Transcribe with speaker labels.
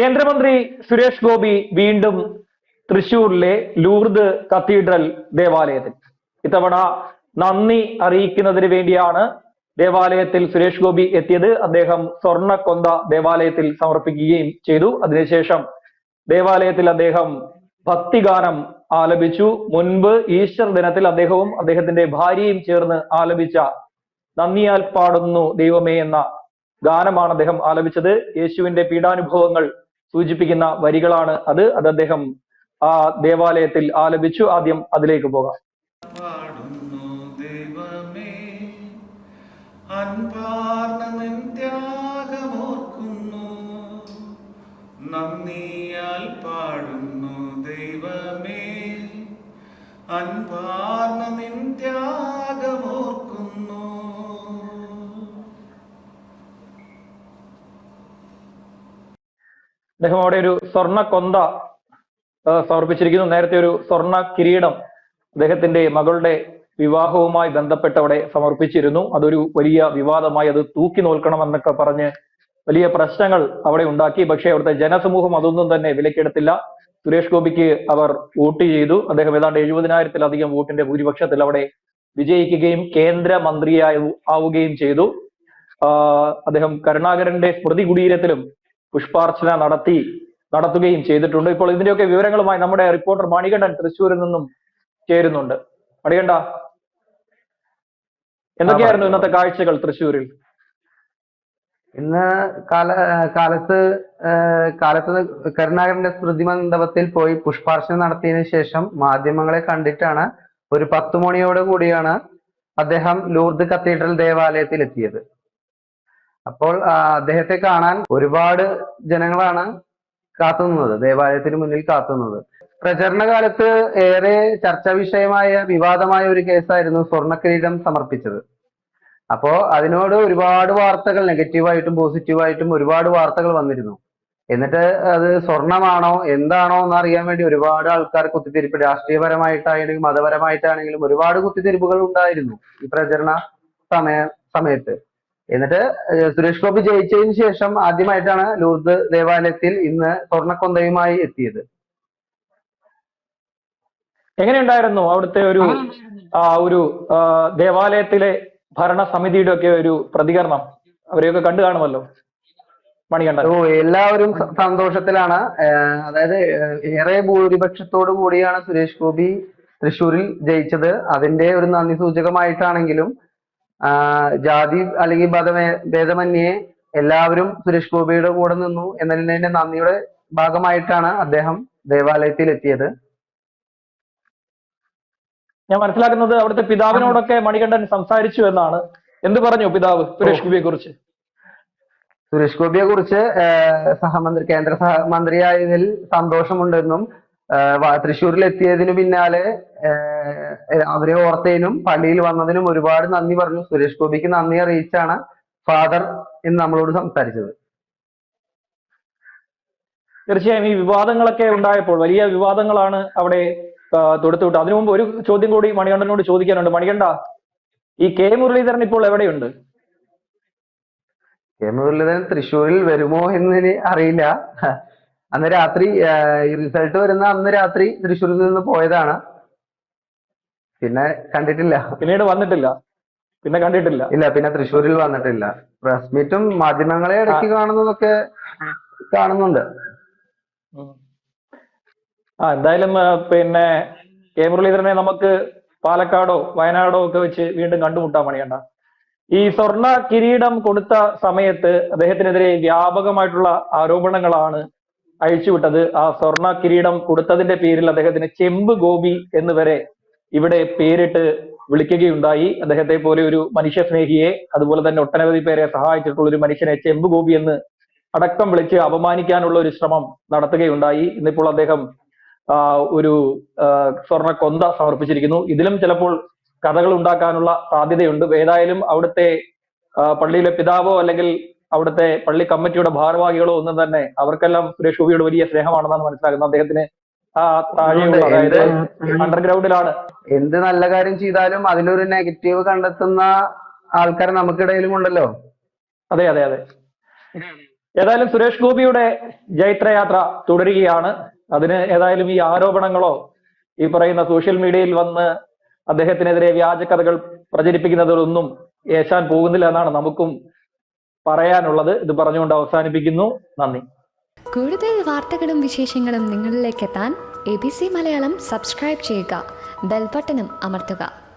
Speaker 1: കേന്ദ്രമന്ത്രി സുരേഷ് ഗോപി വീണ്ടും തൃശൂരിലെ ലൂർദ് കത്തീഡ്രൽ ദേവാലയത്തിൽ. ഇത്തവണ നന്ദി അറിയിക്കുന്നതിന് വേണ്ടിയാണ് ദേവാലയത്തിൽ സുരേഷ് ഗോപി എത്തിയത്. അദ്ദേഹം സ്വർണക്കൊന്ത ദേവാലയത്തിൽ സമർപ്പിക്കുകയും ചെയ്തു. അതിനുശേഷം ദേവാലയത്തിൽ അദ്ദേഹം ഭക്തിഗാനം ആലപിച്ചു. മുൻപ് ഈസ്റ്റർ ദിനത്തിൽ അദ്ദേഹവും അദ്ദേഹത്തിന്റെ ഭാര്യയും ചേർന്ന് ആലപിച്ച നന്ദിയാൽ പാടുന്നു ദൈവമേ എന്ന ഗാനമാണ് അദ്ദേഹം ആലപിച്ചത്. യേശുവിന്റെ പീഡാനുഭവങ്ങൾ സൂചിപ്പിക്കുന്ന വരികളാണ് അത്. അത് അദ്ദേഹം ആ ദേവാലയത്തിൽ ആലപിച്ചു. ആദ്യം അതിലേക്ക് പോകാം.
Speaker 2: ത്യാഗമോർക്കുന്നു നന്ദിയാൽ പാടുന്നു ദൈവമേ. അൻപാർന്ന നിൻ ത്യാഗമോർക്കുന്നു
Speaker 1: അദ്ദേഹം അവിടെ ഒരു സ്വർണ കൊന്ത സമർപ്പിച്ചിരിക്കുന്നു. നേരത്തെ ഒരു സ്വർണ കിരീടം അദ്ദേഹത്തിന്റെ മകളുടെ വിവാഹവുമായി ബന്ധപ്പെട്ട് അവിടെ സമർപ്പിച്ചിരുന്നു. അതൊരു വലിയ വിവാദമായി അത് തൂക്കി നോൽക്കണം എന്നൊക്കെ പറഞ്ഞ് വലിയ പ്രശ്നങ്ങൾ അവിടെ ഉണ്ടാക്കി. പക്ഷേ അവിടുത്തെ ജനസമൂഹം അതൊന്നും തന്നെ വിലക്കെടുത്തില്ല സുരേഷ് ഗോപിക്ക് അവർ വോട്ട് ചെയ്തു. അദ്ദേഹം ഏതാണ്ട് എഴുപതിനായിരത്തിലധികം വോട്ടിന്റെ ഭൂരിപക്ഷത്തിൽ അവിടെ വിജയിക്കുകയും കേന്ദ്ര മന്ത്രിയായി ആവുകയും ചെയ്തു. അദ്ദേഹം കരുണാകരന്റെ സ്മൃതി കുടീരത്തിലും പുഷ്പാർച്ചന നടത്തി നടത്തുകയും ചെയ്തിട്ടുണ്ട്. ഇപ്പോൾ ഇതിന്റെയൊക്കെ വിവരങ്ങളുമായി നമ്മുടെ റിപ്പോർട്ടർ മണികണ്ഠൻ തൃശ്ശൂരിൽ നിന്നും ചേരുന്നുണ്ട്. മണികണ്ഠ എന്തൊക്കെയായിരുന്നു ഇന്നത്തെ കാഴ്ചകൾ തൃശ്ശൂരിൽ?
Speaker 3: ഇന്ന് കാല കാലത്ത് കാലത്ത് കരുണാകരന്റെ സ്മൃതി മണ്ഡപത്തിൽ പോയി പുഷ്പാർച്ചന നടത്തിയതിനു ശേഷം മാധ്യമങ്ങളെ കണ്ടിട്ടാണ് ഒരു പത്തു മണിയോട് കൂടിയാണ് അദ്ദേഹം ലൂർദ് കത്തീഡ്രൽ ദേവാലയത്തിൽ എത്തിയത് അപ്പോൾ അദ്ദേഹത്തെ കാണാൻ ഒരുപാട് ജനങ്ങളാണ് കാത്തുനിന്നത് ദേവാലയത്തിന് മുന്നിൽ കാത്തുനിന്നത്. പ്രചരണ കാലത്ത് ഏറെ ചർച്ചാ വിഷയമായ വിവാദമായ ഒരു കേസായിരുന്നു സ്വർണക്കിരീടം സമർപ്പിച്ചത്. അപ്പോ അതിനോട് ഒരുപാട് വാർത്തകൾ നെഗറ്റീവായിട്ടും പോസിറ്റീവായിട്ടും ഒരുപാട് വാർത്തകൾ വന്നിരുന്നു. എന്നിട്ട് അത് സ്വർണമാണോ എന്താണോ എന്ന് അറിയാൻ വേണ്ടി ഒരുപാട് ആൾക്കാർ കുത്തിത്തിരിപ്പ് രാഷ്ട്രീയപരമായിട്ടാണെങ്കിലും മതപരമായിട്ടാണെങ്കിലും ഒരുപാട് കുത്തിത്തിരിപ്പുകൾ ഉണ്ടായിരുന്നു ഈ പ്രചരണ സമയ സമയത്ത്. എന്നിട്ട് സുരേഷ് ഗോപി ജയിച്ചതിന് ശേഷം ആദ്യമായിട്ടാണ് ലൂർദ് ദേവാലയത്തിൽ ഇന്ന് സ്വർണക്കൊന്തയുമായി എത്തിയത്.
Speaker 1: എങ്ങനെയുണ്ടായിരുന്നു അവിടുത്തെ ഒരു ആ ഒരു ദേവാലയത്തിലെ ദേവാലയത്തിലെ ഭരണസമിതിയുടെ ഒക്കെ ഒരു പ്രതികരണം? അവരെയൊക്കെ കണ്ടു കാണുമല്ലോ? മണികണ്ഠൻ
Speaker 3: ഓ എല്ലാവരും സന്തോഷത്തിലാണ്. അതായത് ഏറെ ഭൂരിപക്ഷത്തോടു കൂടിയാണ് സുരേഷ് ഗോപി തൃശ്ശൂരിൽ ജയിച്ചത്. അതിന്റെ ഒരു നന്ദി സൂചകമായിട്ടാണെങ്കിലും ജാതി അല്ലെങ്കിൽ മതമേ ഭേദമന്യേ എല്ലാവരും സുരേഷ് ഗോപിയുടെ കൂടെ നിന്നു എന്നതിന്റെ നന്ദിയുടെ ഭാഗമായിട്ടാണ് അദ്ദേഹം ദേവാലയത്തിൽ എത്തിയത്
Speaker 1: ഞാൻ മനസ്സിലാക്കുന്നത് അവിടുത്തെ പിതാവിനോടൊക്കെ മണികണ്ഠൻ സംസാരിച്ചു എന്നാണ്. എന്ത് പറഞ്ഞു പിതാവ് സുരേഷ് ഗോപിയെ കുറിച്ച്
Speaker 3: സുരേഷ് ഗോപിയെ കുറിച്ച് സഹമന്ത്രി കേന്ദ്ര സഹമന്ത്രിയായതിൽ സന്തോഷമുണ്ടെന്നും തൃശ്ശൂരിൽ എത്തിയതിനു പിന്നാലെ അവരെ ഓർത്തതിനും പള്ളിയിൽ വന്നതിനും ഒരുപാട് നന്ദി പറഞ്ഞു. സുരേഷ് ഗോപിക്ക് നന്ദി അറിയിച്ചാണ് ഫാദർ ഇന്ന് നമ്മളോട് സംസാരിച്ചത്.
Speaker 1: തീർച്ചയായും ഈ വിവാദങ്ങളൊക്കെ ഉണ്ടായപ്പോൾ വലിയ വിവാദങ്ങളാണ് അവിടെ ആ, തൊടുത്തുവിട്ടത് അതിനു മുമ്പ് ഒരു ചോദ്യം കൂടി മണികണ്ഠനോട് ചോദിക്കാനുണ്ട്. മണികണ്ഠ ഈ കെ മുരളീധരൻ ഇപ്പോൾ എവിടെയുണ്ട്?
Speaker 3: കെ മുരളീധരൻ തൃശ്ശൂരിൽ വരുമോ എന്ന് അറിയില്ല. അന്ന് രാത്രി ഈ റിസൾട്ട് വരുന്ന അന്ന് രാത്രി തൃശ്ശൂരിൽ നിന്ന് പോയതാണ്. പിന്നെ കണ്ടിട്ടില്ല.
Speaker 1: പിന്നീട് വന്നിട്ടില്ല. പിന്നെ കണ്ടിട്ടില്ല.
Speaker 3: ഇല്ല പിന്നെ തൃശ്ശൂരിൽ വന്നിട്ടില്ല. പ്രസ് മീറ്റും മാധ്യമങ്ങളെ ഇടയ്ക്ക് കാണുന്നതൊക്കെ കാണുന്നുണ്ട്.
Speaker 1: ആ എന്തായാലും പിന്നെ കെ മുരളീധരനെ നമുക്ക് പാലക്കാടോ വയനാടോ ഒക്കെ വെച്ച് വീണ്ടും കണ്ടുമുട്ടാൻ പണിയണ്ട. ഈ സ്വർണ കിരീടം കൊടുത്ത സമയത്ത് അദ്ദേഹത്തിനെതിരെ വ്യാപകമായിട്ടുള്ള ആരോപണങ്ങളാണ് അഴിച്ചുവിട്ടത് ആ സ്വർണ കിരീടം കൊടുത്തതിന്റെ പേരിൽ അദ്ദേഹത്തിന് ചെമ്പ് ഗോപി എന്ന് വരെ ഇവിടെ പേരിട്ട് വിളിക്കുകയുണ്ടായി. അദ്ദേഹത്തെ പോലെ ഒരു മനുഷ്യ സ്നേഹിയെ അതുപോലെ തന്നെ ഒട്ടനവധി പേരെ സഹായിച്ചിട്ടുള്ള ഒരു മനുഷ്യനെ ചെമ്പ് ഗോപി എന്ന് അടക്കം വിളിച്ച് അപമാനിക്കാനുള്ള ഒരു ശ്രമം നടത്തുകയുണ്ടായി. ഇന്നിപ്പോൾ അദ്ദേഹം ഒരു സ്വർണ കൊന്ത സമർപ്പിച്ചിരിക്കുന്നു. ഇതിലും ചിലപ്പോൾ കഥകൾ ഉണ്ടാക്കാനുള്ള സാധ്യതയുണ്ട്. ഏതായാലും അവിടുത്തെ പള്ളിയിലെ പിതാവോ അല്ലെങ്കിൽ അവിടുത്തെ പള്ളി കമ്മിറ്റിയുടെ ഭാരവാഹികളോ ഒന്നും തന്നെ അവർക്കെല്ലാം സുരേഷ് ഗോപിയോട് വലിയ സ്നേഹമാണെന്നാണ് മനസ്സിലാക്കുന്നത്. അദ്ദേഹത്തിന് ആ താഴെയുള്ള അതായത് അണ്ടർഗ്രൗണ്ടിലാണ്
Speaker 3: എന്ത് നല്ല കാര്യം ചെയ്താലും അതിലൊരു നെഗറ്റീവ് കണ്ടെത്തുന്ന ആൾക്കാർ നമുക്കിടയിലും ഉണ്ടല്ലോ.
Speaker 1: അതെ അതെ അതെ. ഏതായാലും സുരേഷ് ഗോപിയുടെ ജൈത്രയാത്ര തുടരുകയാണ്. അതിന് ഏതായാലും ഈ ആരോപണങ്ങളോ ഈ പറയുന്ന സോഷ്യൽ മീഡിയയിൽ വന്ന് അദ്ദേഹത്തിനെതിരെ വ്യാജ കഥകൾ പ്രചരിപ്പിക്കുന്നതിലൊന്നും ഏശാൻ പോകുന്നില്ല എന്നാണ് നമുക്കും പറയാനുള്ളത് ഇത് പറഞ്ഞുകൊണ്ട് അവസാനിപ്പിക്കുന്നു. നന്ദി.
Speaker 4: കൂടുതൽ വാർത്തകളും വിശേഷങ്ങളും നിങ്ങളിലേക്ക് എത്താൻ A B C Malayalam subscribe ചെയ്യുക. ബെൽബട്ടനും അമർത്തുക.